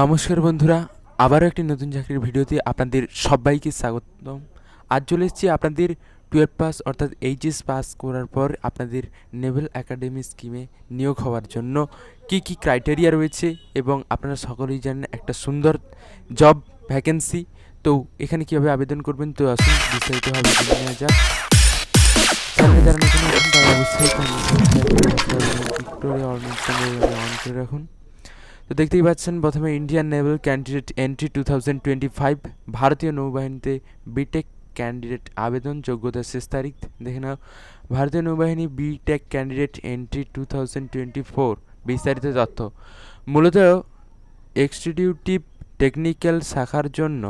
নমস্কার বন্ধুরা, আবারও একটি নতুন চাকরির ভিডিওতে আপনাদের সবাইকে স্বাগতম। আজ চলে এসেছি আপনাদের টুয়েলভ পাস অর্থাৎ এইচএস পাস করার পর আপনাদের নেভেল একাডেমি স্কিমে নিয়োগ হওয়ার জন্য কি কি ক্রাইটেরিয়া রয়েছে এবং আপনারা সকলেই জানেন একটা সুন্দর জব ভ্যাকেন্সি। তো এখানে কীভাবে আবেদন করবেন, তো আসুন বিস্তারিতভাবে নেওয়া যাক। যারা অবশ্যই ভিক্টোরিয়া অন করে রাখুন। তো দেখতেই পাচ্ছেন, প্রথমে Indian naval candidate entry two thousand twenty five ভারতীয় নৌবাহিনীতে বিটেক ক্যান্ডিডেট আবেদন, যোগ্যতা শেষ তারিখ দেখে নাও। ভারতীয় নৌবাহিনী B Tech candidate entry two thousand twenty four বিস্তারিত তথ্য। মূলত এক্সটিটিউটিভ টেকনিক্যাল শাখার জন্য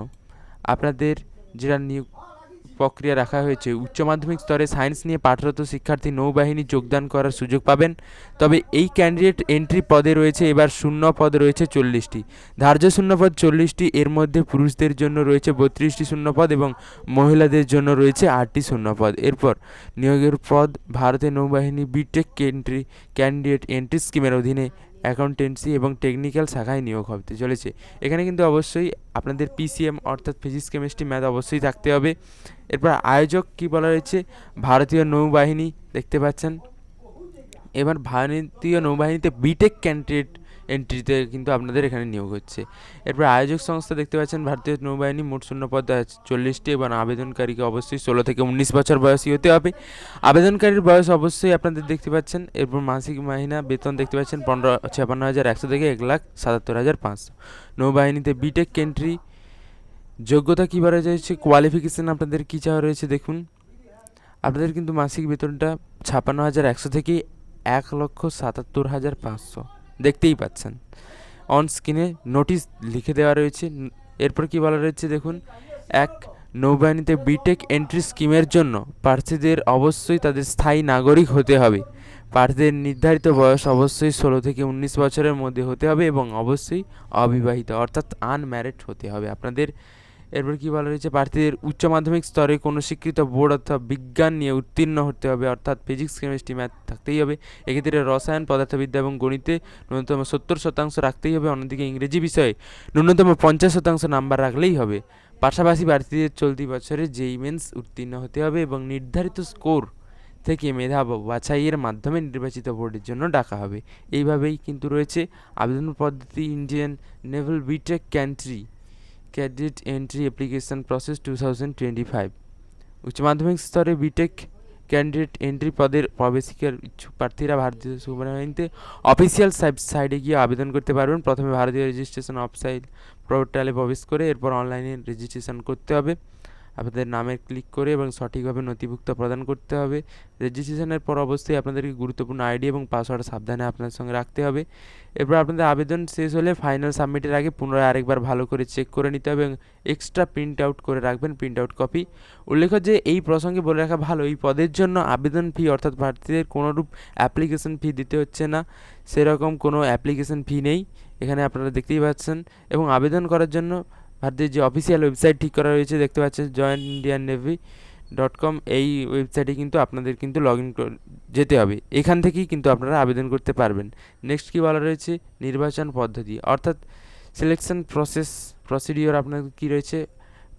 আপনাদের যেটা নিয়োগ প্রক্রিয়া রাখা হয়েছে। উচ্চ মাধ্যমিক স্তরে সায়েন্স নিয়ে পাঠরত শিক্ষার্থী নৌবাহিনী যোগদান করার সুযোগ পাবেন। তবে এই ক্যান্ডিডেট এন্ট্রি পদে রয়েছে, এবার শূন্য পদ রয়েছে চল্লিশটি। ধার্য শূন্যপদ চল্লিশটি, এর মধ্যে পুরুষদের জন্য রয়েছে বত্রিশটি শূন্যপদ এবং মহিলাদের জন্য রয়েছে আটটি শূন্যপদ এরপর নিয়োগের পদ ভারতের নৌবাহিনী বিটেক এন্ট্রি ক্যান্ডিডেট এন্ট্রি স্কিমের অধীনে অ্যাকাউন্টেন্সি এবং টেকনিক্যাল শাখায় নিয়োগ হতে চলেছে। এখানে কিন্তু অবশ্যই আপনাদের পিসিএম অর্থাৎ ফিজিক্স, কেমিস্ট্রি, ম্যাথ অবশ্যই থাকতে হবে। এরপর আয়োজক কি বলা রয়েছে ভারতীয় নৌবাহিনী, দেখতে পাচ্ছেন। এবার ভারতীয় নৌবাহিনীতে বিটেক ক্যান্ডিডেট এন্ট্রিতে কিন্তু আপনাদের এখানে নিয়োগ হচ্ছে। এরপর আয়োজক সংস্থা দেখতে পাচ্ছেন, ভারতীয় নৌবাহিনী মোট শূন্য পদ আছে চল্লিশটি এবং আবেদনকারীকে অবশ্যই ষোলো থেকে উনিশ বছর বয়সী হতে হবে। আবেদনকারীর বয়স অবশ্যই আপনাদের দেখতে পাচ্ছেন, এরপর মাসিক মাহিনা, বেতন দেখতে পাচ্ছেন পনেরো, ছাপান্ন হাজার একশো থেকে এক লাখ সাতাত্তর হাজার পাঁচশো। নৌবাহিনীতে বিটেক এন্ট্রি যোগ্যতা কী বলা যাচ্ছে কোয়ালিফিকেশান আপনাদের কী চাওয়া রয়েছে দেখুন। আপনাদের কিন্তু মাসিক বেতনটা ছাপান্ন হাজার একশো থেকে এক লক্ষ সাতাত্তর হাজার পাঁচশো। দেখতেই পাচ্ছেন। অন স্ক্রিনে নোটিশ লিখে দেওয়া রয়েছে। এরপর কি বলা রয়েছে দেখুন, এক নৌবাহিনীতে বিটেক এন্ট্রি স্কিমের জন্য প্রার্থীদের অবশ্যই তাদের স্থায়ী নাগরিক হতে হবে। প্রার্থীদের নির্ধারিত বয়স অবশ্যই ষোলো থেকে উনিশ বছরের মধ্যে হতে হবে এবং অবশ্যই অবিবাহিত অর্থাৎ আনম্যারিড হতে হবে। আপনাদের এরপর কী বলা রয়েছে প্রার্থীদের উচ্চ মাধ্যমিক স্তরে কোনো স্বীকৃত বোর্ড অথবা বিজ্ঞান নিয়ে উত্তীর্ণ হতে হবে, অর্থাৎ ফিজিক্স, কেমিস্ট্রি, ম্যাথ থাকতেই হবে। এক্ষেত্রে রসায়ন, পদার্থবিদ্যা এবং গণিতে ন্যূনতম সত্তর শতাংশ রাখতেই হবে, অন্যদিকে ইংরেজি বিষয়ে ন্যূনতম পঞ্চাশ শতাংশ নাম্বার রাখলেই হবে। পাশাপাশি প্রার্থীদের চলতি বছরে যেই মেন্স উত্তীর্ণ হতে হবে এবং নির্ধারিত স্কোর থেকে মেধা বাছাইয়ের মাধ্যমে নির্বাচিত বোর্ডের জন্য ডাকা হবে। এইভাবেই কিন্তু রয়েছে আবেদন পদ্ধতি Indian naval B Tech country. Cadet entry application process two thousand twenty five উচ্চ মাধ্যমিক স্তরে বিটেক ক্যান্ডিডেট এন্ট্রি পদের প্রবেশিকার ইচ্ছুক প্রার্থীরা ভারতীয় সুবাহিনীতে অফিসিয়াল সাইটে গিয়ে আবেদন করতে পারবেন। প্রথমে ভারতীয় রেজিস্ট্রেশন ওয়েবসাইট পোর্টালে প্রবেশ করে এরপর অনলাইনে রেজিস্ট্রেশন করতে হবে। আপনাদের নামে ক্লিক করে এবং সঠিকভাবে নথিভুক্ত প্রদান করতে হবে। রেজিস্ট্রেশনের পর অবশ্যই আপনাদেরকে গুরুত্বপূর্ণ আইডি এবং পাসওয়ার্ড সাবধানে আপনার সঙ্গে রাখতে হবে। এরপর আপনাদের আবেদন শেষ হলে ফাইনাল সাবমিটের আগে পুনরায় আরেকবার ভালো করে চেক করে নিতে হবে এবং এক্সট্রা প্রিন্ট আউট করে রাখবেন প্রিন্ট আউট কপি উল্লেখ্য যে এই প্রসঙ্গে বলে রাখা ভালো, এই পদের জন্য আবেদন ফি অর্থাৎ প্রার্থীদের কোনোরূপ অ্যাপ্লিকেশন ফি দিতে হচ্ছে না। সেরকম কোনো অ্যাপ্লিকেশন ফি নেই। এখানে আপনারা দেখতেই পাচ্ছেন এবং আবেদন করার জন্য ভারতের যে অফিসিয়াল ওয়েবসাইট ঠিক করা রয়েছে, দেখতে পাচ্ছেন join Indian navy dot com এই ওয়েবসাইটে কিন্তু আপনাদের কিন্তু লগ ইন যেতে হবে। এখান থেকেই কিন্তু আপনারা আবেদন করতে পারবেন। নেক্সট কী বলা রয়েছে? নির্বাচন পদ্ধতি। অর্থাৎ সিলেকশন প্রসেস প্রসিডিওর আপনাদের কী রয়েছে?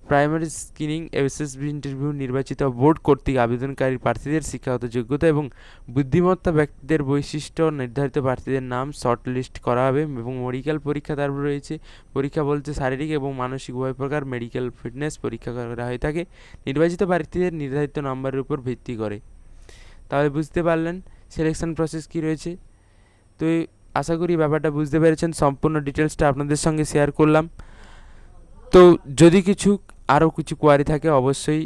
প্রাইমারি স্ক্রিনিং এসএসবি ইন্টারভিউ, নির্বাচিত বোর্ড কর্তৃক আবেদনকারী প্রার্থীদের শিক্ষাগত যোগ্যতা এবং বুদ্ধিমত্তা ব্যক্তিদের বৈশিষ্ট্য নির্ধারিত প্রার্থীদের নাম শর্ট লিস্ট করা হবে এবং মেডিকেল পরীক্ষা তারপর রয়েছে। পরীক্ষা বলতে শারীরিক এবং মানসিক উভয় প্রকার মেডিকেল ফিটনেস পরীক্ষা করা হয়ে থাকে। নির্বাচিত প্রার্থীদের নির্ধারিত নম্বরের উপর ভিত্তি করে। তাহলে বুঝতে পারলেন সিলেকশন প্রসেস কী রয়েছে? তো আশা করি ব্যাপারটা বুঝতে পেরেছেন। সম্পূর্ণ ডিটেলসটা আপনাদের সঙ্গে শেয়ার করলাম। তো যদি কিছু আরও কিছু কোয়ারি থাকে অবশ্যই।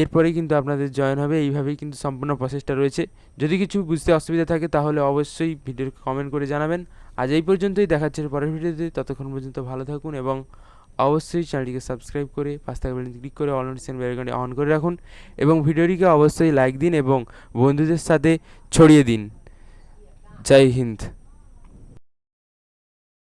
এরপরেই কিন্তু আপনাদের জয়েন হবে, এইভাবেই কিন্তু সম্পূর্ণ প্রসেসটা রয়েছে। যদি কিছু বুঝতে অসুবিধা থাকে তাহলে অবশ্যই ভিডিওর কমেন্ট করে জানাবেন। আজ এই পর্যন্তই দেখাচ্ছে পরের ভিডিওতে। ততক্ষণ পর্যন্ত ভালো থাকুন এবং অবশ্যই চ্যানেলটিকে সাবস্ক্রাইব করে পাঁচ থাকা বেলটি ক্লিক করে অল নোটিফিকেশন বেলকনটি অন করে রাখুন এবং ভিডিওটিকে অবশ্যই লাইক দিন এবং বন্ধুদের সাথে ছড়িয়ে দিন। জয় হিন্দ।